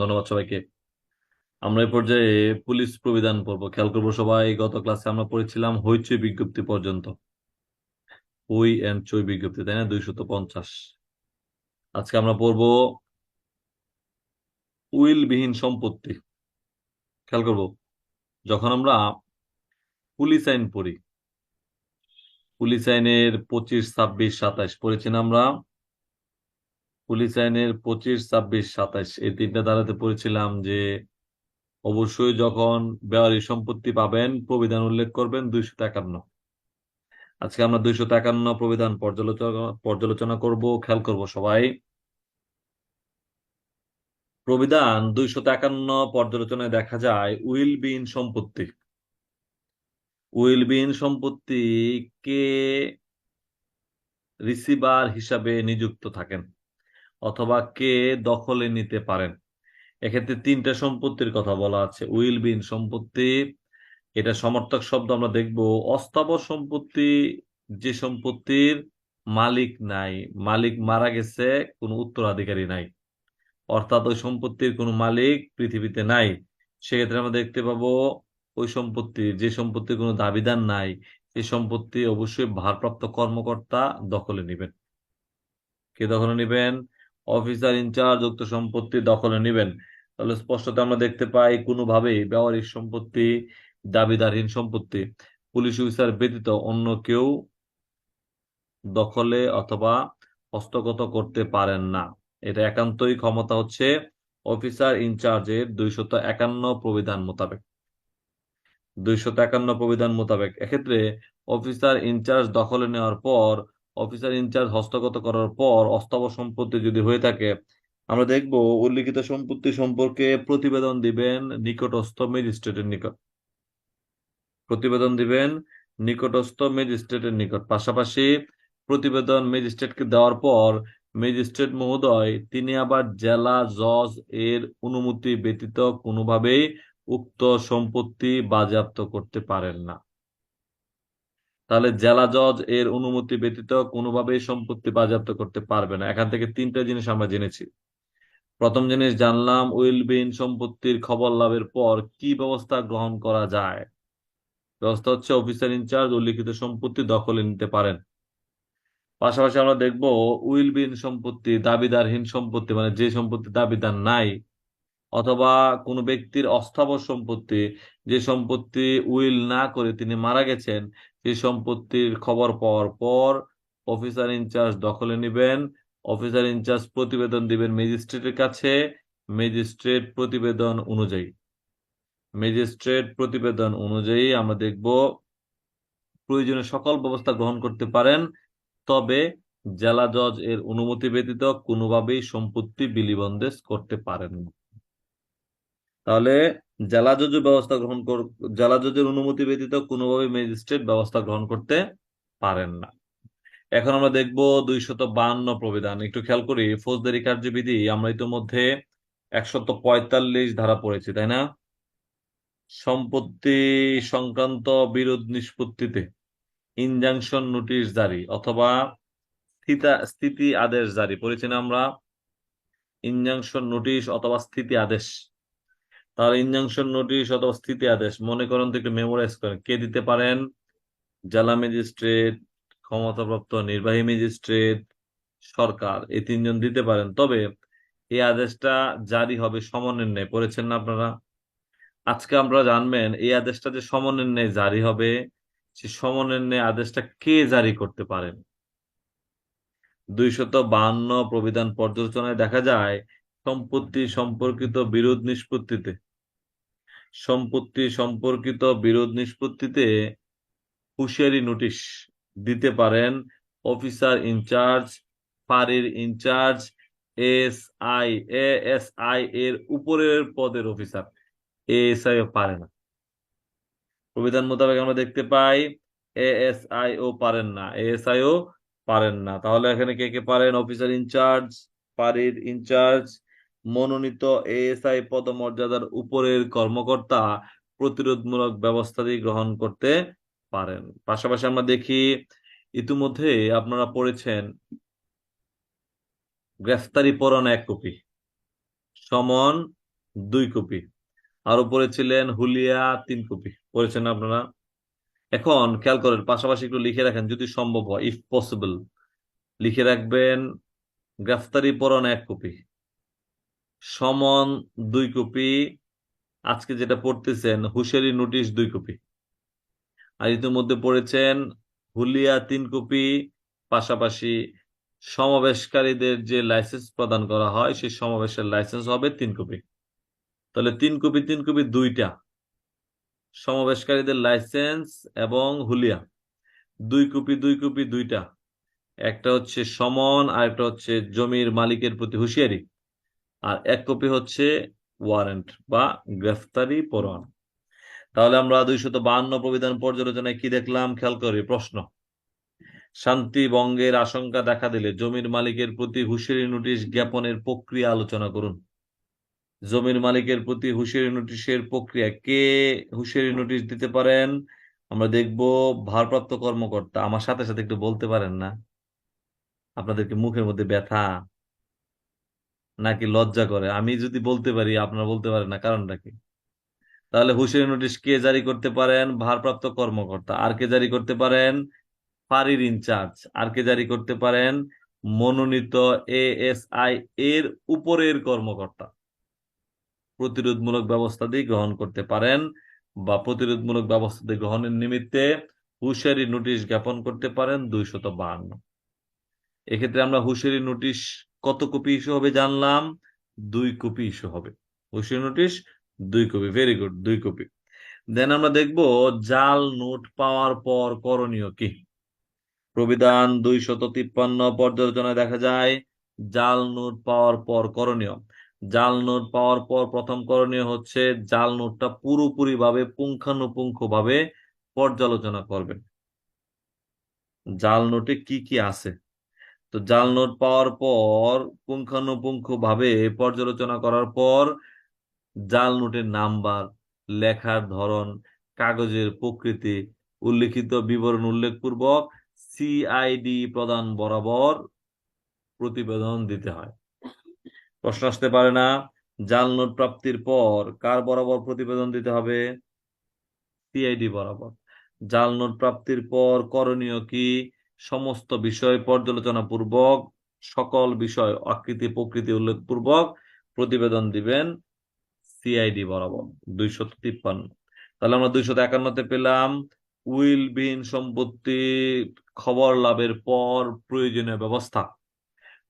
ধন্যবাদ সবাইকে। আমরা এই পর্যায়ে পুলিশ প্রবিধান খেয়াল করব সবাই। গত ক্লাসে আমরা পড়েছিলাম হইচই বিজ্ঞপ্তি পর্যন্ত। চই বিজ্ঞপ্তি, তাই না? দুইশত আজকে আমরা পড়ব উইলবিহীন সম্পত্তি। খেয়াল করব, যখন আমরা পুলিশ আইন পড়ি, পুলিশ আইনের পঁচিশ, ছাব্বিশ সাতাশ পড়েছি আমরা? পুলিশ আইনের পঁচিশ, ছাব্বিশ সাতাশ এই তিনটা ধারাতে পড়েছিলাম যে অবশ্যই যখন বেওয়ারি সম্পত্তি পাবেন, প্রবিধান উল্লেখ করবেন দুইশো একান্ন। আজকে আমরা দুইশো একান্ন প্রবিধান পর্যালোচনা পর্যালোচনা করব, খেয়াল করব সবাই। প্রবিধান দুইশো একান্ন পর্যালোচনায় দেখা যায় উইল বিন সম্পত্তি। উইল বিন সম্পত্তি কে রিসিভার হিসাবে নিযুক্ত থাকেন। অথবা কে দখলে নিতে পারেন। এক্ষেত্রে তিনটা সম্পত্তির কথা বলা আছে। উইল বিন সম্পত্তি, এটা সমর্থক শব্দ আমরা দেখব। অস্থাবর সম্পত্তি, যে সম্পত্তির মালিক নাই, মালিক মারা গেছে, কোনো উত্তরাধিকারী নাই। অর্থাৎ ওই সম্পত্তির কোনো মালিক পৃথিবীতে নাই। সেক্ষেত্রে আমরা দেখতে পাবো ওই সম্পত্তি, যে সম্পত্তির কোনো দাবিদার নাই সেই সম্পত্তি অবশ্যই ভারপ্রাপ্ত কর্মকর্তা দখলে নেবেন। কে দখলে নেবেন? অফিসার ইনচার্জ উক্ত সম্পত্তি দখলে নেবেন। তাহলে স্পষ্টত আমরা দেখতে পাই কোনোভাবেই ব্যবহারিক সম্পত্তি, দাবিদারহীন সম্পত্তি, পুলিশ অফিসার ব্যতীত অন্য কেউ দখলে অথবা হস্তগত করতে পারেন না। এটা একান্তই ক্ষমতা হচ্ছে অফিসার ইনচার্জের দুইশত একান্ন প্রবিধান মোতাবেক। দুইশত একান্ন প্রবিধান মোতাবেক। এক্ষেত্রে অফিসার ইনচার্জ দখলে নেওয়ার পর অফিসার ইনচার্জ হস্তগত করার পর অস্থাবর সম্পত্তি যদি হয়ে থাকে, আমরা দেখব উল্লিখিত সম্পত্তি সম্পর্কে প্রতিবেদন দিবেন নিকটস্থ ম্যাজিস্ট্রেটের নিকট। প্রতিবেদন দিবেন নিকটস্থ ম্যাজিস্ট্রেটের নিকট। পাশাপাশি প্রতিবেদন ম্যাজিস্ট্রেটকে দেওয়ার পর ম্যাজিস্ট্রেট মহোদয়, তিনি আবার জেলা জজ এর অনুমতি ব্যতীত কোনোভাবেই উক্ত সম্পত্তি বাজেয়াপ্ত করতে পারেন না। তাহলে জেলা জজ এর অনুমতি ব্যতীত কোনোভাবেই সম্পত্তি বাজেয়াপ্ত করতে পারবে না। এখান থেকে তিনটা জিনিস আমরা জেনেছি। প্রথম জিনিস জানলাম উইলবিন সম্পত্তির খবর লাভের পর কি ব্যবস্থা গ্রহণ করা যায়? ব্যবস্থা হচ্ছে অফিসার ইনচার্জ উল্লিখিত সম্পত্তি দখলে নিতে পারেন। পাশাপাশি আমরা দেখব উইলবিন সম্পত্তি দাবিদারহীন সম্পত্তি মানে যে সম্পত্তি দাবিদার নাই, অথবা কোনো ব্যক্তির অস্থাবর সম্পত্তি, যে সম্পত্তি উইল না করে তিনি মারা গেছেন সেই সম্পত্তির খবর পাওয়ার পর অফিসার ইনচার্জ দখলে নেবেন। অফিসার ইনচার্জ প্রতিবেদন দিবেন ম্যাজিস্ট্রেটের কাছে। ম্যাজিস্ট্রেট প্রতিবেদন অনুযায়ী। ম্যাজিস্ট্রেট প্রতিবেদন অনুযায়ী আমরা দেখব প্রয়োজনীয় সকল ব্যবস্থা গ্রহণ করতে পারেন। তবে জেলা জজ এর অনুমতি ব্যতীত কোনোভাবেই সম্পত্তি বিলিবন্দেজ করতে পারেন না। তাহলে জেলা জজ ব্যবস্থা গ্রহণ কর জেলা জজের অনুমতি ব্যতীত কোনোভাবে ম্যাজিস্ট্রেট ব্যবস্থা গ্রহণ করতে পারেন না। এখন আমরা দেখব দুইশত বান্ন প্রবিধান। একটু খেয়াল করি, ফৌজদারি কার্যবিধি আমরা ইতিমধ্যে একশত পঁয়তাল্লিশ ধারা পড়েছি, তাই না? সম্পত্তি সংক্রান্ত বিরোধ নিষ্পত্তিতে ইনজাংশন নোটিশ জারি অথবা স্থিতি আদেশ জারি। পড়েছি না আমরা? ইনজাংশন নোটিশ অথবা স্থিতি আদেশ। তাহলে ইনজাংশন নোটিশ অথবা স্থিতি আদেশ, মনে করেন তো একটু মেমোরাইজ করেন। কে দিতে পারেন? জেলা ম্যাজিস্ট্রেট ক্ষমতাপ্রাপ্ত নির্বাহী ম্যাজিস্ট্রেট সরকার, এই তিনজন দিতে পারেন। তবে এই আদেশটা জারি হবে সমনির্ণয় পড়েছেন না আপনারা? আজকে আমরা জানবেন, এই আদেশটা যে সমনির্ণয় জারি হবে, সে সমনির্ণয় আদেশটা কে জারি করতে পারেন? দুইশত বাহান্ন প্রবিধান পর্যালোচনায় দেখা যায় সম্পত্তি সম্পর্কিত বিরোধ নিষ্পত্তিতে। সম্পত্তি সম্পর্কিত বিরোধ নিষ্পত্তিতে হুঁশিয়ারি নোটিশ দিতে পারেন অফিসার ইনচার্জ ফাঁড়ির incharge S I S I এর উপরের পদের অফিসার। এস এএসআই পারে না। প্রবিধান মোতাবেক আমরা দেখতে পাই, এএসআই ও পারেন না। এএসআই ও পারেন না। তাহলে এখানে কে কে পারেন? অফিসার ইনচার্জ ফাঁড়ির ইনচার্জ মনোনীত এএসআই পদমর্যাদার উপরের কর্মকর্তা প্রতিরোধমূলক ব্যবস্থাদি গ্রহণ করতে পারেন। পাশাপাশি আমরা দেখি, ইতিমধ্যে আপনারা পড়েছেন গ্রেফতারি পরোয়ানা এক কপি সমন দুই কপি। আর উপরে ছিলেন হুলিয়া তিন কপি। পড়েছেন আপনারা? এখন খেয়াল করেন, পাশাপাশি একটু লিখে রাখেন যদি সম্ভব হয় ইফ পসিবল লিখে রাখবেন গ্রেফতারি পরন এক কপি। সমন দুই কপি। আজকে যেটা পড়তেছেন হুশেরি নোটিশ দুই কপি। আর ইতিমধ্যে পড়েছেন, হুলিয়া তিন কপি, পাশাপাশি সমাবেশকারীদের যে লাইসেন্স প্রদান করা হয়, সেই সমাবেশের লাইসেন্স হবে তিন কপি। তাহলে তিন কপি তিন কপি দুইটা। সমাবেশকারীদের লাইসেন্স এবং হুলিয়া। দুই কপি দুই কপি দুইটা। একটা হচ্ছে সমন আর একটা হচ্ছে জমির মালিকের প্রতি হুঁশিয়ারি। আর এক কপি হচ্ছে ওয়ারেন্ট বা গ্রেফতারি পরোয়ানা। তাহলে আমরা দুই দুইশত বাহান্ন প্রবিধান পর্যালোচনায় কি দেখলাম? খেয়াল করি, প্রশ্ন। শান্তি ভঙ্গের আশঙ্কা দেখা দিলে জমির মালিকের প্রতি হুঁশিয়ারি নোটিশ জ্ঞাপনের প্রক্রিয়া আলোচনা করুন। জমির মালিকের প্রতি হুঁশিয়ারি নোটিশের প্রক্রিয়া কে হুঁশিয়ারি নোটিশ দিতে পারেন? আমরা দেখব ভারপ্রাপ্ত কর্মকর্তা, আমার সাথে সাথে একটু বলতে পারেন না। আপনাদেরকে মুখের মধ্যে ব্যথা নাকি লজ্জা করে? আমি যদি বলতে পারি, আপনারা বলতে পারেন না, কারণটা কি? তাহলে হুঁশিয়ারি নোটিশ কে জারি করতে পারেন? ভারপ্রাপ্ত কর্মকর্তা। আর কে জারি করতে পারেন? ফাঁড়ির ইনচার্জ। আর কে জারি করতে পারেন? মনোনীত এএসআই এর উপরের কর্মকর্তা। প্রতিরোধমূলক ব্যবস্থা দিয়ে গ্রহণ করতে পারেন বা প্রতিরোধমূলক ব্যবস্থা দিয়ে গ্রহণের নিমিত্তে হুঁশিয়ারি নোটিশ জ্ঞাপন করতে পারেন দুইশত বাহান্ন। এক্ষেত্রে আমরা হুঁশিয়ারি নোটিশ কত কপি ইস্যু হবে জানলাম? দুই কপি ইস্যু হবে। হুঁশিয়ারি নোটিশ, দুই কপি ভেরি গুড দুই কপি। দেন আমরা দেখব জাল নোট পাওয়ার পর করণীয় কি? প্রবিধান দুইশত তিপ্পান্ন পর্যালোচনায় দেখা যায়, জাল নোট পাওয়ার পর করণীয়। জাল নোট পাওয়ার পর প্রথম করণীয় হচ্ছে জাল নোটটা পুরোপুরি ভাবে পুঙ্খানুপুঙ্খ ভাবে পর্যালোচনা করবেন। জাল নোটে কি কি আছে? তো জাল নোট পাওয়ার পর পুঙ্খানুপুঙ্খ ভাবে পর্যালোচনা করার পর জাল নোটের নাম্বার, লেখার ধরন, কাগজের প্রকৃতি, উল্লিখিত বিবরণ উল্লেখপূর্বক সিআইডি প্রদান বরাবর প্রতিবেদন দিতে হয়। প্রশ্ন আসতে পারে না, জাল নোট প্রাপ্তির পর কার বরাবর প্রতিবেদন দিতে হবে? সিআইডি বরাবর। জাল নোট প্রাপ্তির পর করণীয় কি? সমস্ত বিষয় পর্যালোচনা পূর্বক সকল বিষয় আকৃতি প্রকৃতি উল্লেখ পূর্বক প্রতিবেদন দিবেন সিআইডি বরাবর দুইশত তিপ্পান্ন। তাহলে আমরা দুইশত একান্নতে পেলাম উইলবিহীন সম্পত্তি, খবর লাভের পর প্রয়োজনীয় ব্যবস্থা।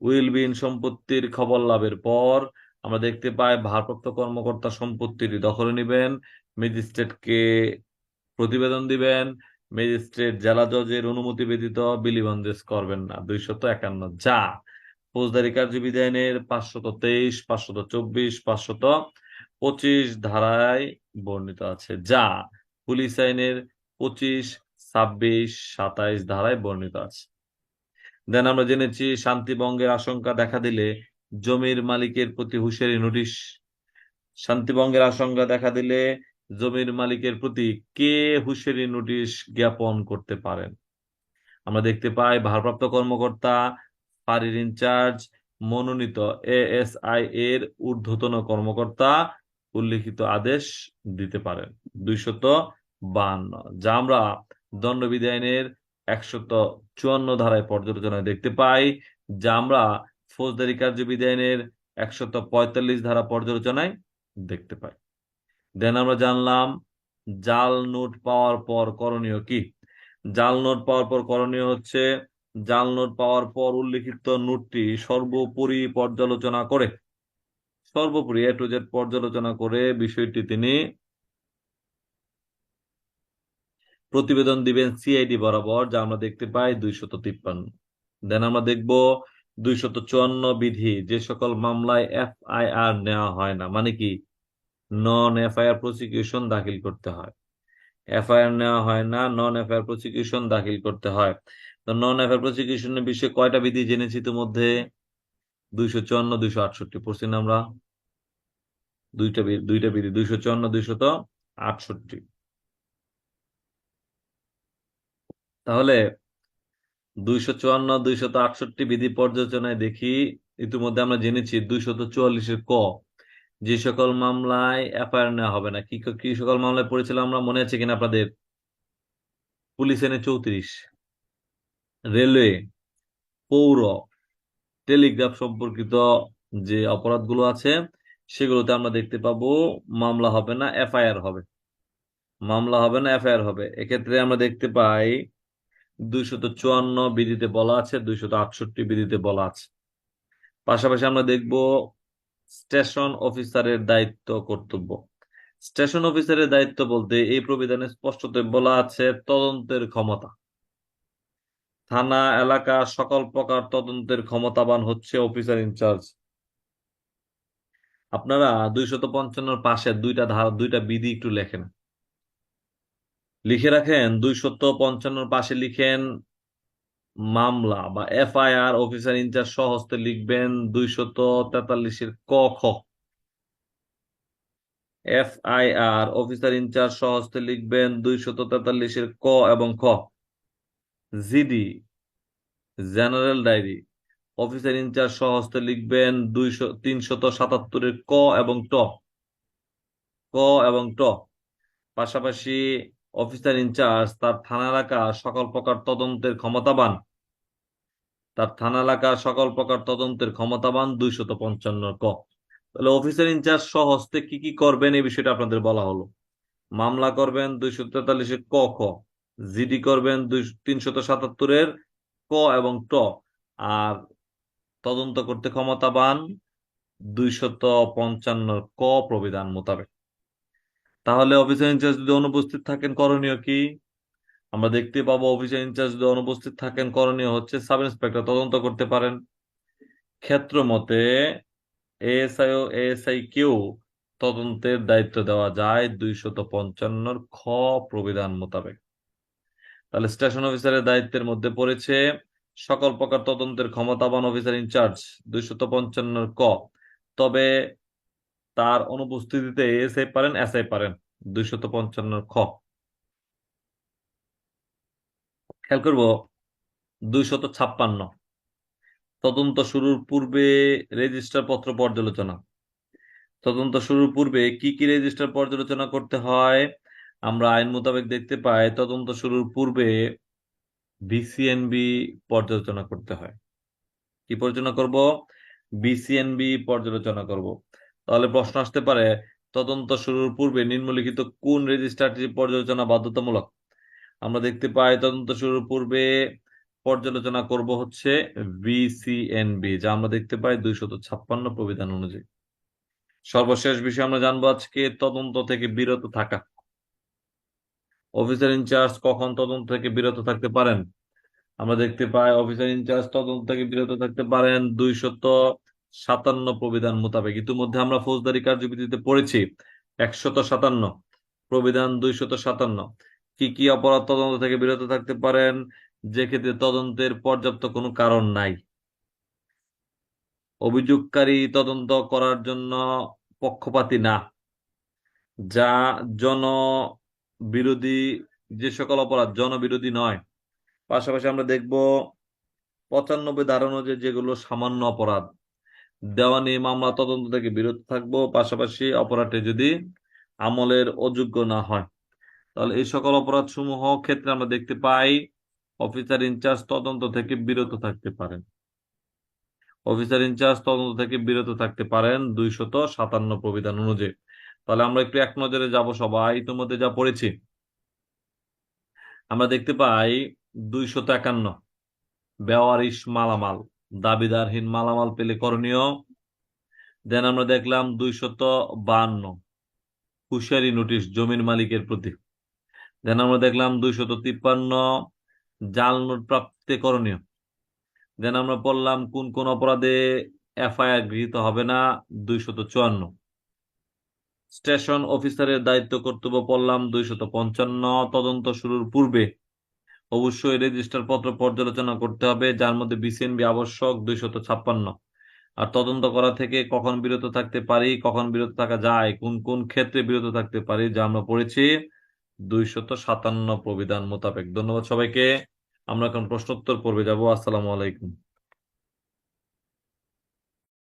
উইলবিহীন সম্পত্তির খবর লাভের পর আমরা দেখতে পাই ভারপ্রাপ্ত কর্মকর্তা সম্পত্তিটি দখলে নেবেন, ম্যাজিস্ট্রেটকে প্রতিবেদন দিবেন ম্যাজিস্ট্রেট জেলা জজের অনুমতি ব্যতীত বিলিবন্দেশ করবেন না। দুইশত একান্ন। যা ফৌজদারি কার্যবিধি আইনের পাঁচশত তেইশ, পাঁচশত চব্বিশ, পাঁচশত পঁচিশ ধারায় বর্ণিত আছে। যা পুলিশ আইনের পঁচিশ, ছাব্বিশ, সাতাইশ ধারায় বর্ণিত আছে। দেন আমরা জেনেছি, শান্তিভঙ্গের আশঙ্কা দেখা দিলে জমির মালিকের প্রতি হুঁশিয়ারি নোটিশ। শান্তিভঙ্গের আশঙ্কা দেখা দিলে জমির মালিকের প্রতি কে হুঁশিয়ারি নোটিশ জ্ঞাপন করতে পারেন? আমরা দেখতে পাই, ভারপ্রাপ্ত কর্মকর্তা ফাঁড়ির ইনচার্জ মনোনীত এএসআই এর ঊর্ধ্বতন কর্মকর্তা উল্লিখিত আদেশ দিতে পারেন। দুইশত বান্ন যা আমরা দণ্ডবিধি আইনের একশত চুয়ান্ন ধারায় পর্যালোচনায় দেখতে পাই, যা আমরা ফৌজদারি কার্যবিধি আইনের একশত পঁয়তাল্লিশ ধারা পর্যালোচনায় দেখতে পাই। দেন আমরা জানলাম, জাল নোট পাওয়ার পর করণীয় কি? জাল নোট পাওয়ার পর করণীয় হচ্ছে, জাল নোট পাওয়ার পর উল্লিখিত নোটটি সর্বোপরি পর্যালোচনা করে। সর্বোপরি এ টু জেড পর্যালোচনা করে বিষয়টি তিনি প্রতিবেদন দিবেন সিআইডি বরাবর, যা আমরা দেখতে পাই দুইশত তিপ্পান্ন। দেন আমরা দেখব দুইশত চুয়ান্ন বিধি, যে সকল মামলায় এফআইআর নেওয়া হয় না। মানে কি? নন এফআইআর প্রসিকিউশন দাখিল করতে হয়। এফআইআর নেওয়া হয় না নন এফআইআর প্রসিকিউশন দাখিল করতে হয়। তো নন এফআইআর প্রসিকিউশনের বিষয়ে কয়টা বিধি জেনেছি ইতিমধ্যে? দুইশো চুয়ান্ন, দুইশো আটষট্টি পড়ছি না আমরা। দুইটা দুইটা বিধি, দুইশো চুয়ান্ন দুইশত আটষট্টি। তাহলে দুইশো চুয়ান্ন দুইশত আটষট্টি বিধি পর্যালোচনায় দেখি, ইতিমধ্যে আমরা জেনেছি দুইশত চুয়াল্লিশের ক। যে সকল মামলায় এফআইআর নেওয়া হবে না, কি কি সকল মামলায় পড়েছিলাম আমরা? মনে আছে কিনা আপনাদের? পুলিশ এনে চৌত্রিশ। রেলওয়ে, পৌর, টেলিগ্রাফ সম্পর্কিত যে অপরাধগুলো আছে, সেগুলোতে আমরা দেখতে পাবো মামলা হবে না, এফআইআর হবে। মামলা হবে না, এফআইআর হবে। এক্ষেত্রে আমরা দেখতে পাই দুইশত চুয়ান্ন বিধিতে বলা আছে, দুইশত আটষট্টি বিধিতে বলা আছে। পাশাপাশি আমরা দেখব স্টেশন অফিসারের দায়িত্ব কর্তব্য। স্টেশন অফিসারের দায়িত্ব বলতে এই প্রবিধানে স্পষ্টত বলা আছে তদন্তের ক্ষমতা। থানা, এলাকা, সকল প্রকার তদন্তের ক্ষমতাবান হচ্ছে অফিসার ইনচার্জ আপনারা দুইশত পঞ্চান্নর পাশে দুইটা ধারা, দুইটা বিধি একটু লেখেন। লিখে রাখেন, দুইশত পঞ্চান্নর পাশে লিখেন মামলা বা এফআইআর অফিসার ইনচার্জ সহস্তে লিখবেন দুইশত তেতাল্লিশের ক, খ। এফআইআর অফিসার ইনচার্জ সহস্তে লিখবেন দুইশত তেতাল্লিশের ক এবং খ। GD, general diary, officer incharge সহস্তে লিখবেন দুইশো, তিনশত সাতাত্তরের ক এবং ট। ক এবং ট। পাশাপাশি অফিসার ইনচার্জ তার থানা এলাকা সকল প্রকার তদন্তের ক্ষমতাবান। তার থানা এলাকা সকল প্রকার তদন্তের ক্ষমতাবান দুইশত পঞ্চান্ন ক। তাহলে অফিসার ইনচার্জ সহস্তে কি কি করবেন এই বিষয়টা আপনাদের বলা হলো। মামলা করবেন দুইশো তেতাল্লিশের ক, খ। জিডি করবেন দুই, তিনশত সাতাত্তরের ক এবং ট। আর তদন্ত করতে ক্ষমতাবান দুইশত পঞ্চান্ন ক প্রবিধান মোতাবেক। তাহলে অফিসার ইনচার্জ যদি অনুপস্থিত থাকেন, করণীয় কি? আমরা দেখতে পাবো অফিসার ইনচার্জ যদি অনুপস্থিত থাকেন, করণীয় হচ্ছে সাব ইন্সপেক্টর তদন্ত করতে পারেন। ক্ষেত্র মতে এএসআই ও এএসআই কেও তদন্তের দায়িত্ব দেওয়া যায় দুইশত পঞ্চান্নর খ প্রবিধান মোতাবেক। তাহলে স্টেশন অফিসারের দায়িত্বের মধ্যে পড়েছে সকল প্রকার তদন্তের ক্ষমতাবান অফিসার ইনচার্জ দুইশত পঞ্চান্নর ক। তবে তার অনুপস্থিতিতে এসআই পারেন এসআই পারেন দুইশত পঞ্চান্নর খ। খেয়াল করব, দুইশত ছাপ্পান্ন। তদন্ত শুরুর পূর্বে রেজিস্টার পত্র পর্যালোচনা। তদন্ত শুরুর পূর্বে কি কি রেজিস্টার পর্যালোচনা করতে হয়? আমরা আইন মোতাবেক দেখতে পাই, তদন্ত শুরুর পূর্বে বিসিএনবি পর্যালোচনা করতে হয়। কি পর্যালোচনা করব? বিসিএনবি পর্যালোচনা করব। তাহলে প্রশ্ন আসতে পারে, তদন্ত শুরুর পূর্বে নিম্নলিখিত কোন রেজিস্টারটি পর্যালোচনা বাধ্যতামূলক? আমরা দেখতে পাই তদন্ত শুরুর পূর্বে পর্যালোচনা করব হচ্ছে বিসিএনবি যা আমরা দেখতে পাই দুইশত ছাপ্পান্ন প্রবিধান অনুযায়ী। সর্বশেষ বিষয় আমরা জানব আজকে তদন্ত থেকে বিরত থাকা। অফিসার ইনচার্জ কখন তদন্ত থেকে বিরত থাকতে পারেন? আমরা দেখতে পাই অফিসার ইনচার্জ তদন্ত থেকে বিরত থাকতে পারেন দুইশত সাতান্ন প্রবিধান মোতাবেক। ইতিমধ্যে আমরা ফৌজদারি কার্যবিধিতে পড়েছি একশত সাতান্ন প্রবিধান দুইশত সাতান্ন। কি কি অপরাধ তদন্ত থেকে বিরত থাকতে পারেন? যে ক্ষেত্রে তদন্তের পর্যাপ্ত কোনো কারণ নাই। অভিযোগকারী তদন্ত করার জন্য পক্ষপাতী না। যা জন বিরোধী যে সকল অপরাধ জনবিরোধী নয়। পাশাপাশি আমরা দেখব পঁচানব্বই ধারণ যে যেগুলো সামান্য অপরাধ দেওয়ানি মামলা তদন্ত থেকে বিরত থাকব। পাশাপাশি অপরাধটি যদি আমলের অযোগ্য না হয়। তাহলে এই সকল অপরাধ সমূহ ক্ষেত্রে আমরা দেখতে পাই অফিসার ইনচার্জ তদন্ত থেকে বিরত থাকতে পারেন। অফিসার ইনচার্জ তদন্ত থেকে বিরত থাকতে পারেন দুইশত সাতান্ন প্রবিধান অনুযায়ী। তাহলে আমরা একটু এক নজরে যাব সবাই, ইতিমধ্যে যা পড়েছি। আমরা দেখতে পাই দুইশত একান্ন। বেওয়ারিশ মালামাল, দাবিদারহীন মালামাল পেলে করণীয়। দেন আমরা দেখলাম দুইশত বান্ন হুশিয়ারি নোটিশ, জমির মালিকের প্রতি। দেন আমরা দেখলাম দুইশত তিপ্পান্ন জাল নোট প্রাপ্তি করণীয়। দেন আমরা পড়লাম কোন কোন অপরাধে এফআইআর গৃহীত হবে না, দুইশত চুয়ান্ন। স্টেশন অফিসারের দায়িত্ব কর্তব্য পড়লাম দুইশত পঞ্চান্ন। তদন্ত শুরুর পূর্বে অবশ্যই রেজিস্টার পত্র পর্যালোচনা করতে হবে, যার মধ্যে বিসিএনবি আবশ্যক দুইশত ছাপ্পান্ন। আর তদন্ত করা থেকে কখন বিরত থাকতে পারি, কখন বিরত থাকা যায়, কোন কোন ক্ষেত্রে বিরত থাকতে পারি, যা আমরা পড়েছি। দুইশত সাতান্ন প্রবিধান মোতাবেক। ধন্যবাদ সবাইকে। আমরা এখন প্রশ্নোত্তর পর্বে যাব। আসসালামু আলাইকুম।